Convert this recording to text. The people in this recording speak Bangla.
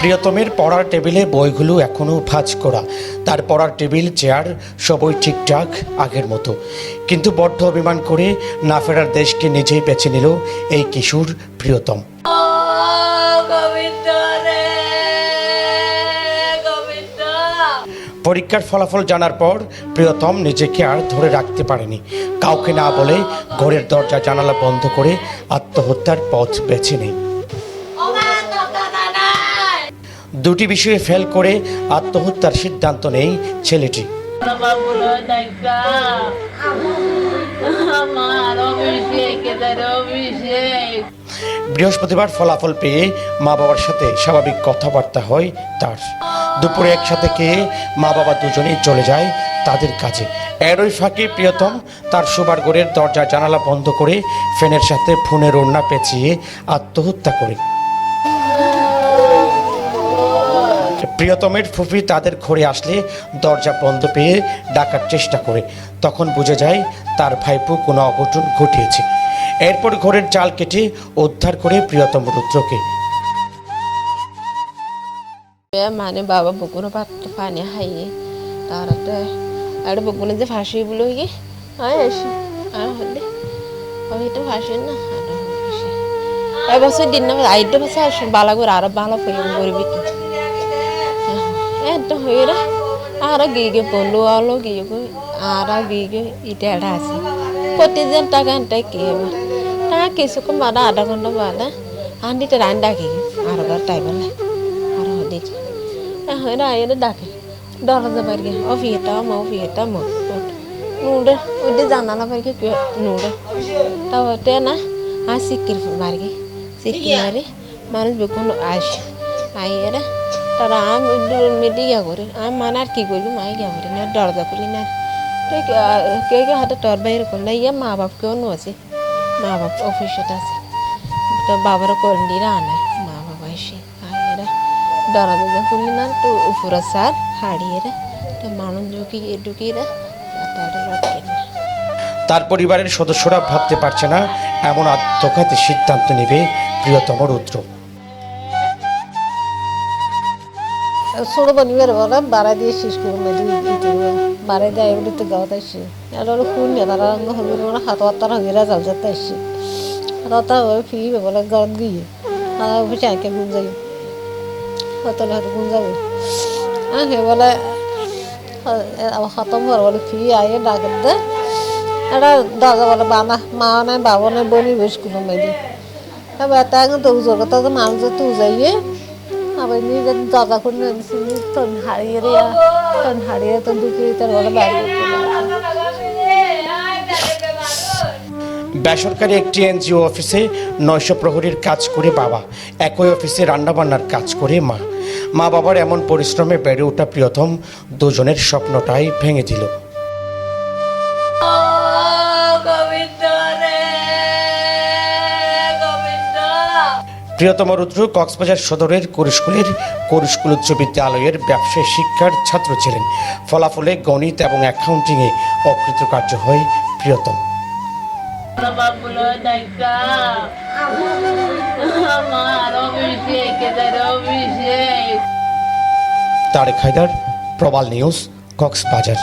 প্রিয়তমের পড়ার টেবিলে বইগুলো এখনও ভাঁজ করা। তার পড়ার টেবিল, চেয়ার সবই ঠিকঠাক, আগের মতো। কিন্তু বড্ড অভিমান করে না ফেরার দেশকে নিজেই বেছে নিল এই কিশোর প্রিয়তম। পরীক্ষার ফলাফল জানার পর প্রিয়তম নিজেকে আর ধরে রাখতে পারেনি। কাউকে না বলে ঘরের দরজা জানালা বন্ধ করে আত্মহত্যার পথ বেছে নেই। দুটি বিষয়ে ফেল করে আত্মহত্যার সিদ্ধান্ত নেই ছেলেটি। বৃহস্পতিবার ফলাফল পেয়ে মা বাবার সাথে স্বাভাবিক কথাবার্তা হয় তার। দুপুরে একসাথে খেয়ে মা বাবা দুজনেই চলে যায় তাদের কাছে এরই ফাঁকে প্রিয়তম তার শোবার ঘরের দরজা জানালা বন্ধ করে ফ্যানের সাথে ফোনের ওড়না পেঁচিয়ে আত্মহত্যা করে। প্রিয়তমের ফুফি তাদের ঘরে আসলে দরজা বন্ধ পেয়ে ডাকার চেষ্টা করে। তখন বুঝে যায় তার ভাইপো কোনো অঘটন ঘটিয়েছে। এরপর ঘরের চাল কেটে উদ্ধার করে প্রিয়তম রুদ্রকে মানে বাবা বুকুর পাত্র পানি হাইয়ে তারতে আর বুকুনে যে ফাঁসি বলে কি আয় আসি আর হলে আমি তো ফাঁসি না এবছর দিন না আইটো বছর আসুন বালা আরও ভালো প্রয়োগ করবি তো একদম হয়ে রে আর গিয়ে বলল আলো গিয়ে আর গিয়ে ইটা এটা আছে প্রতিদিন টাকা আনটাই কে টাকা কিছুক্ষণ বাদা আধা ঘণ্টা বাদা আন্দিতে রান ডাকি আর বার টাইম আর না আইরে ডাকে। দরজা বাইরে ও ফিয়েটা মো ফিয়েটা মো নুডে ওইটা জানালা বাইরে নুডে। তাও না আর সিকির বাইরে সিকির মারে মানুষ বেকুন আসে আইয়েরা তারা আম মেডি গিয়া করে, আম মানে আর কি করবি মাই গিয়া করে না, দরজা খুলি না। তো কে কে হাতে তোর বাইরে করলে ইয়ে মা বাপ কেউ আছে, মা বাপ অফিসত আছে। তো বাবার কন্ডিরা আনায়। না তো উপরে সার হাড়িয়ে তো মানুষ ঢুকিয়ে ঢুকিয়ে তারা লটকে না তার পরিবারের সদস্যরা ভাবতে পারছে না এমন আত্মঘাতী সিদ্ধান্ত নেবে প্রিয়তম রুদ্র ছোট পরিবার বলে বাড়া দিয়ে শেষ করে মেদি বাড়াই দিয়ে এগুলি তো গাওয়াত আসছে আর ওরা কোন তারা রঙ হবি মানে হাত হাতার হবিরা যাও যেতে আসছে হাত হাতা হবে ফি বলে গাঁত গিয়ে আর আঁকে গুণ যাই হতলে হয়তো গুণ যাবে আর সে বলে খতম হওয়ার বলে ফি আয়ে ডাকে দে। এটা দাদা বলে বানা মা নাই বাবা নাই, বনি বেশ কোনো মেদি এবার তাকে তো উজোর কথা তো মানুষ তো উজাইয়ে আবার নিজে দাদা করে হারিয়ে রে হারিয়ে তন দুপুরে তার বলে বাইরে বেসরকারি একটি এনজিও অফিসে নয়শো প্রহরীর কাজ করে বাবা একই অফিসে রান্নাবান্নার কাজ করে মা। মা বাবার এমন পরিশ্রমে বেড়ে ওঠা প্রিয়তম দুজনের স্বপ্নটাই ভেঙে দিল। প্রিয়তম রুদ্র কক্সবাজার সদরের কোরস্কুলের কোরস্কুল উচ্চ বিদ্যালয়ের ব্যবসায় শিক্ষার ছাত্র ছিলেন। ফলাফলে গণিত এবং অ্যাকাউন্টিংয়ে অকৃতকার্য হয় প্রিয়তম। বাবুলো তারেক হায়দার প্রবাল নিউজ কক্সবাজার।